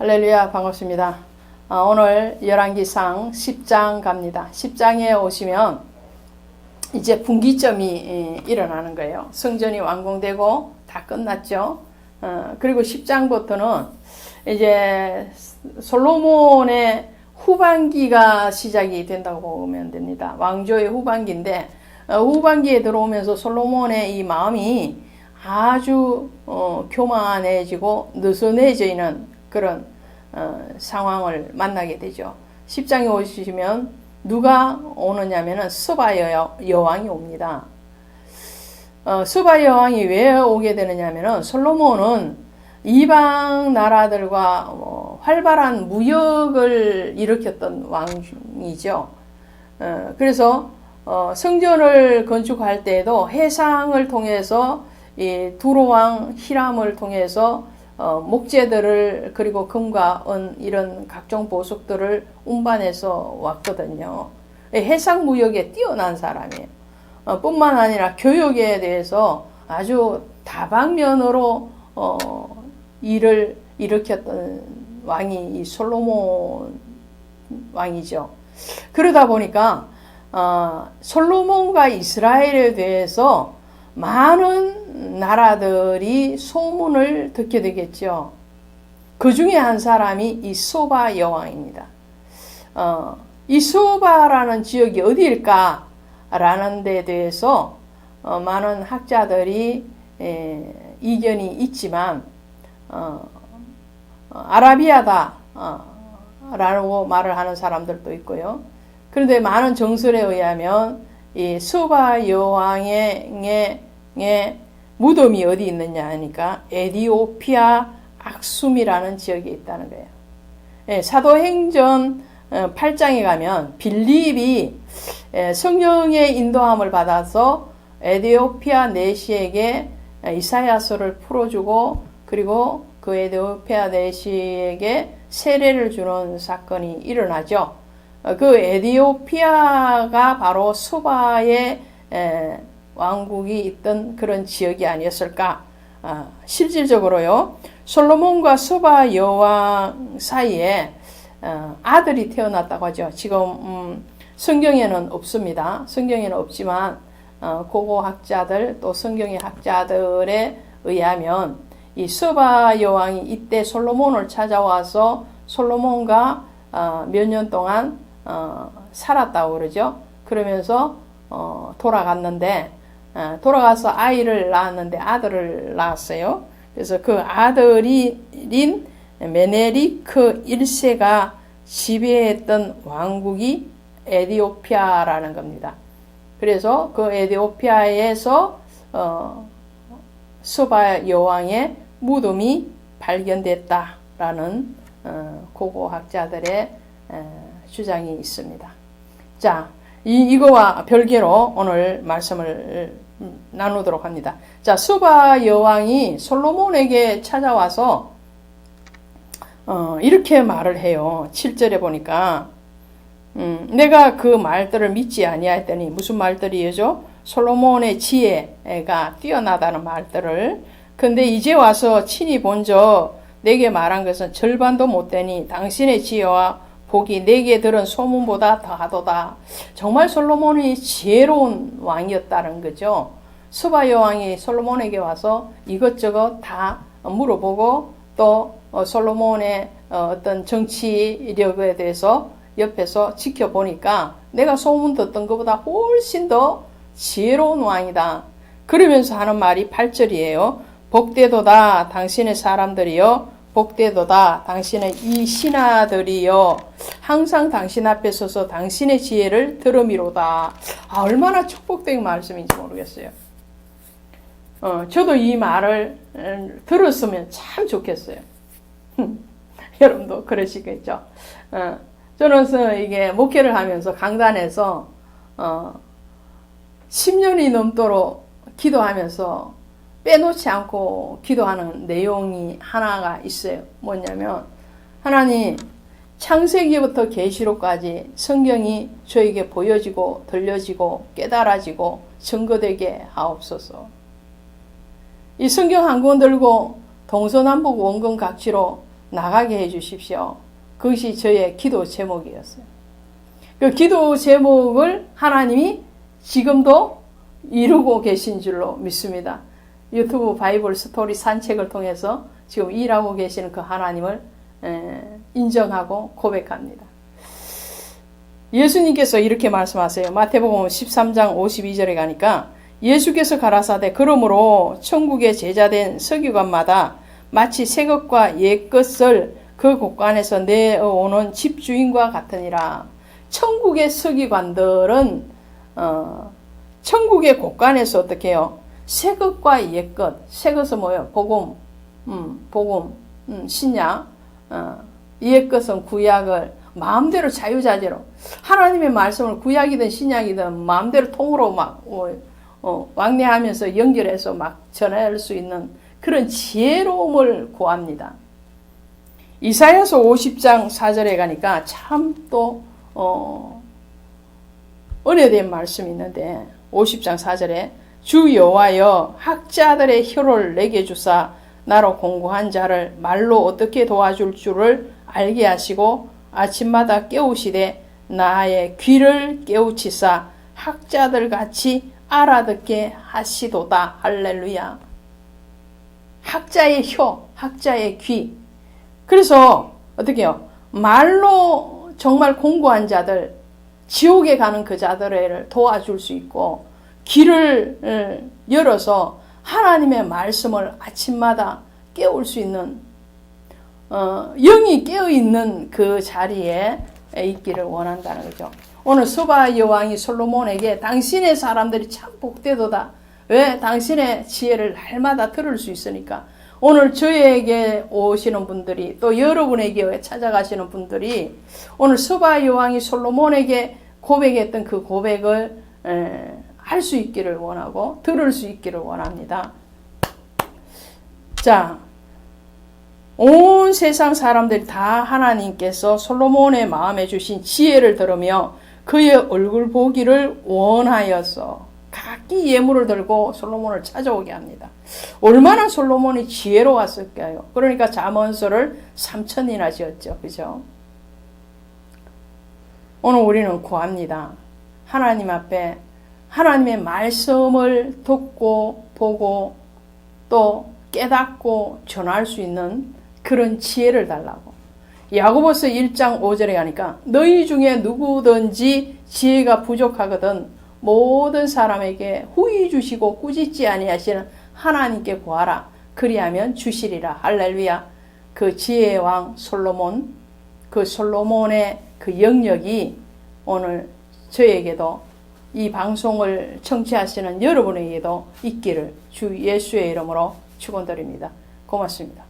할렐루야 반갑습니다. 아, 오늘 열왕기상 10장 갑니다. 10장에 오시면 이제 분기점이 예, 일어나는 거예요. 성전이 완공되고 다 끝났죠. 어, 그리고 10장부터는 이제 솔로몬의 후반기가 시작이 된다고 보면 됩니다. 왕조의 후반기인데 어, 후반기에 들어오면서 솔로몬의 이 마음이 아주 어, 교만해지고 느슨해지는 그런 어, 상황을 만나게 되죠. 10장에 오시면 누가 오느냐면은 스바 여, 여왕이 옵니다. 어, 스바 여왕이 왜 오게 되느냐면은 솔로몬은 이방 나라들과 어, 활발한 무역을 일으켰던 왕이죠. 어, 그래서 어, 성전을 건축할 때에도 해상을 통해서 이 두로왕 히람을 통해서 어, 목재들을 그리고 금과 은 이런 각종 보석들을 운반해서 왔거든요. 해상 무역에 뛰어난 사람이에요. 어, 뿐만 아니라 교육에 대해서 아주 다방면으로 어, 일을 일으켰던 왕이 이 솔로몬 왕이죠. 그러다 보니까 어, 솔로몬과 이스라엘에 대해서 많은 나라들이 소문을 듣게 되겠죠. 그 중에 한 사람이 이 소바 여왕입니다. 어, 이 소바라는 지역이 어디일까? 라는 데 대해서 어, 많은 학자들이 에, 이견이 있지만 어, 아라비아다 어, 라고 말을 하는 사람들도 있고요. 그런데 많은 정설에 의하면 이 소바 여왕의 무덤이 어디 있느냐 하니까 에디오피아 악숨이라는 지역에 있다는 거예요. 예, 사도행전 8장에 가면 빌립이 성령의 인도함을 받아서 에디오피아 내시에게 이사야서를 풀어주고 그리고 그 에디오피아 내시에게 세례를 주는 사건이 일어나죠. 그 에디오피아가 바로 수바의 왕국이 있던 그런 지역이 아니었을까? 아, 실질적으로요. 솔로몬과 수바 여왕 사이에 어, 아들이 태어났다고 하죠. 지금 음, 성경에는 없습니다. 성경에는 없지만 어, 고고 학자들 또 성경의 학자들에 의하면 이 수바 여왕이 이때 솔로몬을 찾아와서 솔로몬과 어, 몇년 동안 어, 살았다고 그러죠. 그러면서 어, 돌아갔는데 어, 돌아가서 아이를 낳았는데 아들을 낳았어요. 그래서 그 아들인 메네리크 1세가 지배했던 왕국이 에디오피아라는 겁니다. 그래서 그 에디오피아에서 어, 수바 여왕의 무덤이 발견됐다라는 어, 고고학자들의 어, 주장이 있습니다. 자, 이, 이거와 별개로 오늘 말씀을 나누도록 합니다. 자, 수바 여왕이 솔로몬에게 찾아와서 어, 이렇게 말을 해요. 7절에 보니까 음, 내가 그 말들을 믿지 아니하였더니 무슨 말들이죠? 솔로몬의 지혜가 뛰어나다는 말들을 근데 이제 와서 친히 본저 내게 말한 것은 절반도 못 되니 당신의 지혜와 복이 내게 들은 소문보다 더하도다. 정말 솔로몬이 지혜로운 왕이었다는 거죠. 수바 여왕이 솔로몬에게 와서 이것저것 다 물어보고 또 솔로몬의 어떤 정치력에 대해서 옆에서 지켜보니까 내가 소문 듣던 것보다 훨씬 더 지혜로운 왕이다. 그러면서 하는 말이 8절이에요. 복되도다 당신의 사람들이여 복되도다 당신의 이 신하들이여 항상 당신 앞에 서서 당신의 지혜를 들음이로다. 아, 얼마나 축복된 말씀인지 모르겠어요. 어, 저도 이 말을 음, 들었으면 참 좋겠어요. 여러분도 그러시겠죠. 어, 저는 이게 목회를 하면서 강단에서 어, 10년이 넘도록 기도하면서 빼놓지 않고 기도하는 내용이 하나가 있어요. 뭐냐면 하나님 창세기부터 계시록까지 성경이 저에게 보여지고 들려지고 깨달아지고 증거되게 하옵소서. 이 성경 한 권 들고 동서남북 원근 각지로 나가게 해 주십시오. 그것이 저의 기도 제목이었어요. 그 기도 제목을 하나님이 지금도 이루고 계신 줄로 믿습니다. 유튜브 바이블 스토리 산책을 통해서 지금 일하고 계시는 그 하나님을 에, 인정하고 고백합니다. 예수님께서 이렇게 말씀하세요. 마태복음 13장 52절에 가니까 예수께서 가라사대 그러므로 천국의 제자된 서기관마다 마치 새 것과 옛 것을 그 곳간에서 내어오는 집주인과 같으니라. 천국의 서기관들은 어, 천국의 곳간에서 어떻게 해요? 새 것과 옛 것, 새 것은 뭐예요? 복음, 음, 복음, 음, 신약, 어, 옛 것은 구약을 마음대로 자유자재로. 하나님의 말씀을 구약이든 신약이든 마음대로 통으로 막 어, 어, 왕래하면서 연결해서 막 전할 수 있는 그런 지혜로움을 구합니다. 이사야서 50장 4절에 가니까 참또 어, 은혜된 말씀이 있는데 50장 4절에 주 여호와여 학자들의 혀를 내게 주사 나로 공고한 자를 말로 어떻게 도와줄 줄을 알게 하시고 아침마다 깨우시되 나의 귀를 깨우치사 학자들 같이 알아듣게 하시도다. 할렐루야. 학자의 혀 학자의 귀. 그래서 어떻게 해요? 말로 정말 공고한 자들 지옥에 가는 그 자들을 도와줄 수 있고 길을 열어서 하나님의 말씀을 아침마다 깨울 수 있는 어, 영이 깨어 있는 그 자리에 있기를 원한다는 거죠. 오늘 소바 여왕이 솔로몬에게 당신의 사람들이 참 복되도다. 왜? 당신의 지혜를 날마다 들을 수 있으니까. 오늘 저에게 오시는 분들이 또 여러분에게 찾아가시는 분들이 오늘 소바 여왕이 솔로몬에게 고백했던 그 고백을 할 수 있기를 원하고 들을 수 있기를 원합니다. 자, 온 세상 사람들이 다 하나님께서 솔로몬의 마음에 주신 지혜를 들으며 그의 얼굴 보기를 원하여서 각기 예물을 들고 솔로몬을 찾아오게 합니다. 얼마나 솔로몬이 지혜로웠을까요? 그러니까 잠언서를 3천이나 지었죠. 그죠? 오늘 우리는 구합니다. 하나님 앞에 하나님의 말씀을 듣고 보고 또 깨닫고 전할 수 있는 그런 지혜를 달라고. 야고보서 1장 5절에 가니까 너희 중에 누구든지 지혜가 부족하거든 모든 사람에게 후히 주시고 꾸짖지 아니하시는 하나님께 구하라. 그리하면 주시리라. 할렐루야. 그 지혜의 왕 솔로몬, 그 솔로몬의 그 영역이 오늘 저에게도 이 방송을 청취하시는 여러분에게도 있기를 주 예수의 이름으로 축원드립니다. 고맙습니다.